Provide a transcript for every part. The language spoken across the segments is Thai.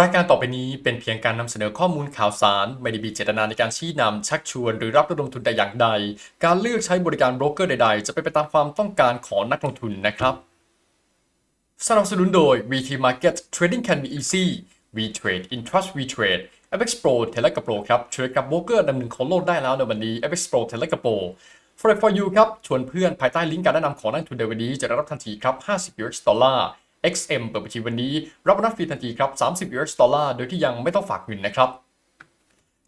รายการต่อไปนี้เป็นเพียงการนำเสนอข้อมูลข่าวสาร ไม่ได้มีเจตนาในการชี้นำชักชวน หรือรับระดมทุนแต่อย่างใด การเลือกใช้บริการโบรกเกอร์ใดๆ จะเป็นไปตามความต้องการของนักลงทุนนะครับ สนับสนุนโดย VT Market Trading can be easy We trade in trust we trade FX Pro เทเลกับโปรครับเทรดกับโบรกเกอร์ดับหนึ่งของโลกได้แล้วในวันนี้ FX Pro เทเลกับโปร Forex for you ครับชวนเพื่อนภายใต้ลิงก์การแนะนำของนักลงทุนในวันนี้จะได้รับทันทีครับ50 US ดอลลาร์ XM เปิดบัญชีวันนี้ รับรับฟรีทันทีครับ 30 US ดอลลาร์โดยที่ยังไม่ต้องฝากเงินนะครับ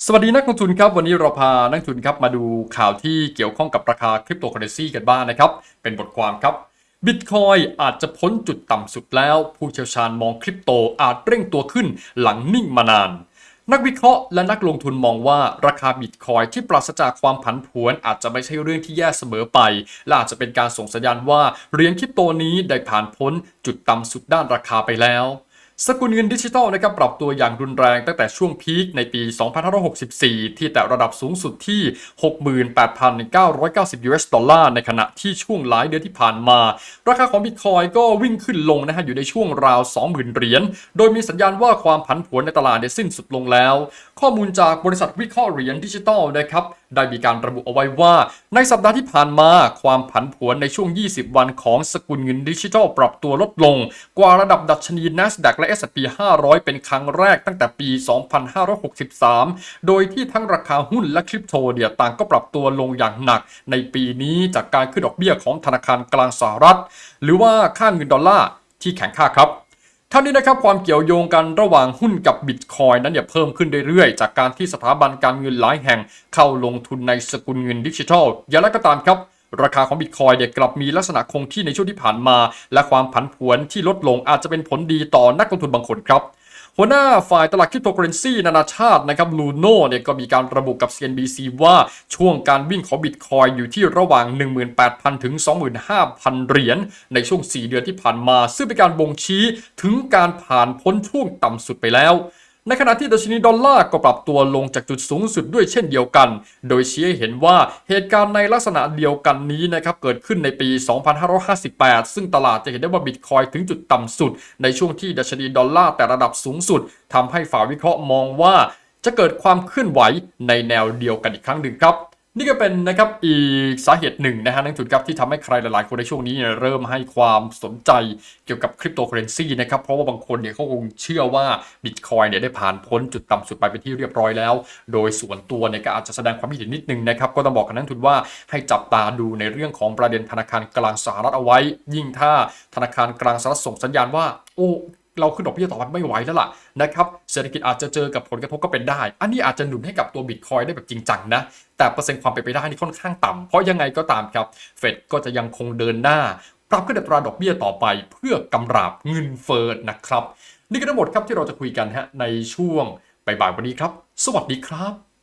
สวัสดีนักลงทุนครับ วันนี้เราพานักลงทุนครับมาดูข่าวที่เกี่ยวข้องกับราคาคริปโตเคอเรนซีกันบ้างนะครับ เป็นบทความครับบิตคอยอาจจะพ้นจุดต่ำสุดแล้ว ผู้เชี่ยวชาญมองคริปโตอาจเร่งตัวขึ้นหลังนิ่งมานาน นักวิเคราะห์และนักลงทุนมองว่าราคาบิตคอยที่ปราศจากความผันผวนอาจจะไม่ใช่เรื่องที่แย่เสมอไป และอาจจะเป็นการส่งสัญญาณว่าเหรียญคริปโตนี้ได้ผ่านพ้นจุดต่ำสุดด้านราคาไปแล้ว สกุลเงินดิจิทัลนะครับปรับตัวอย่างรุนแรงตั้งแต่ช่วงพีคในปี 2564 ที่แต่ระดับสูงสุดที่ 68,990 US ดอลลาร์ในขณะที่ช่วงหลายเดือนที่ผ่านมา ราคาของบิตคอยก็วิ่งขึ้นลงนะฮะอยู่ในช่วงราว 20,000 เหรียญ โดยมีสัญญาณว่าความผันผวนในตลาดได้สิ้นสุดลงแล้ว ข้อมูลจากบริษัทวิเคราะห์เหรียญดิจิทัลนะครับ ได้มีการระบุเอาไว้ว่า ในสัปดาห์ที่ผ่านมาความผันผวนในช่วง 20 วันของสกุลเงินดิจิทัลปรับตัวลดลง กว่าระดับดัชนี NASDAQ และ S&P 500 เป็นครั้งแรกตั้งแต่ปี 2563 โดยที่ทั้งราคาหุ้นและคริปโตเนี่ยต่างก็ปรับตัวลงอย่างหนัก ในปีนี้จากการขึ้นดอกเบี้ยของธนาคารกลางสหรัฐ หรือว่าค่าเงินดอลลาร์ที่แข็งค่าครับ ทั้งนี้นะครับความเกี่ยวโยงกันระหว่างหุ้นกับบิตคอยนั้นเนี่ยเพิ่มขึ้นเรื่อยๆ จากการที่สถาบันการเงินหลายแห่งเข้าลงทุนในสกุลเงินดิจิทัล อย่างไรก็ตามครับราคาของบิตคอยเนี่ยกลับมีลักษณะคงที่ในช่วงที่ผ่านมา และความผันผวนที่ลดลงอาจจะเป็นผลดีต่อนักลงทุนบางคนครับ หัวหน้าฝ่ายตลาดคริปโตเคอเรนซีนานาชาตินะครับลูโน่เนี่ยก็มีการระบุกับ CNBC ว่าช่วงการวิ่งของบิตคอยอยู่ที่ระหว่าง 18,000 ถึง 25,000 เหรียญในช่วง 4 เดือนที่ผ่านมา ซึ่งเป็นการบ่งชี้ถึงการผ่านพ้นช่วงต่ำสุดไปแล้ว ในขณะที่ดัชนีดอลลาร์ก็ปรับตัวลงจากจุดสูงสุดด้วยเช่นเดียวกัน โดยชี้ให้เห็นว่าเหตุการณ์ในลักษณะเดียวกันนี้นะครับเกิดขึ้นในปี 2558 ซึ่งตลาดจะเห็นได้ว่าบิตคอยถึงจุดต่ำสุด ในช่วงที่ดัชนีดอลลาร์แต่ระดับสูงสุดทำให้ฝ่ายวิเคราะห์มองว่าจะเกิดความเคลื่อนไหวในแนวเดียวกันอีกครั้งหนึ่งครับ นี่ก็เป็นนะครับอีกสาเหตุหนึ่งนะฮะนักลงทุนครับที่ทำให้ใครหลายๆ คนในช่วงนี้เนี่ยเริ่มให้ความสนใจเกี่ยวกับคริปโตเคอเรนซีนะครับเพราะว่าบางคนเนี่ยเขาคงเชื่อว่าบิตคอยเนี่ยได้ผ่านพ้นจุดต่ำสุดไปเป็นที่เรียบร้อยแล้ว โดยส่วนตัวเนี่ยก็อาจจะแสดงความคิดเห็นนิดนึงนะครับก็ต้องบอกกับนักทุนว่าให้จับตาดูในเรื่องของประเด็นธนาคารกลางสหรัฐเอาไว้ ยิ่งถ้าธนาคารกลางสหรัฐส่งสัญญาณว่าโอ้ เราขึ้นดอกเบี้ยต่อไปไม่ไหวแล้วล่ะนะครับเศรษฐกิจอาจจะเจอกับผลกระทบก็เป็นได้ อันนี้อาจจะหนุนให้กับตัวบิตคอยได้แบบจริงจังนะ แต่เปอร์เซ็นต์ความเป็นไปได้นี่ค่อนข้างต่ำเพราะยังไงก็ตามครับเฟดก็จะยังคงเดินหน้า ปรับขึ้นอัตราดอกเบี้ยต่อไป เพื่อกำราบเงินเฟ้อนะครับ นี่ก็ทั้งหมดครับที่เราจะคุยกันฮะในช่วงบ่ายๆวันนี้ครับ สวัสดีครับ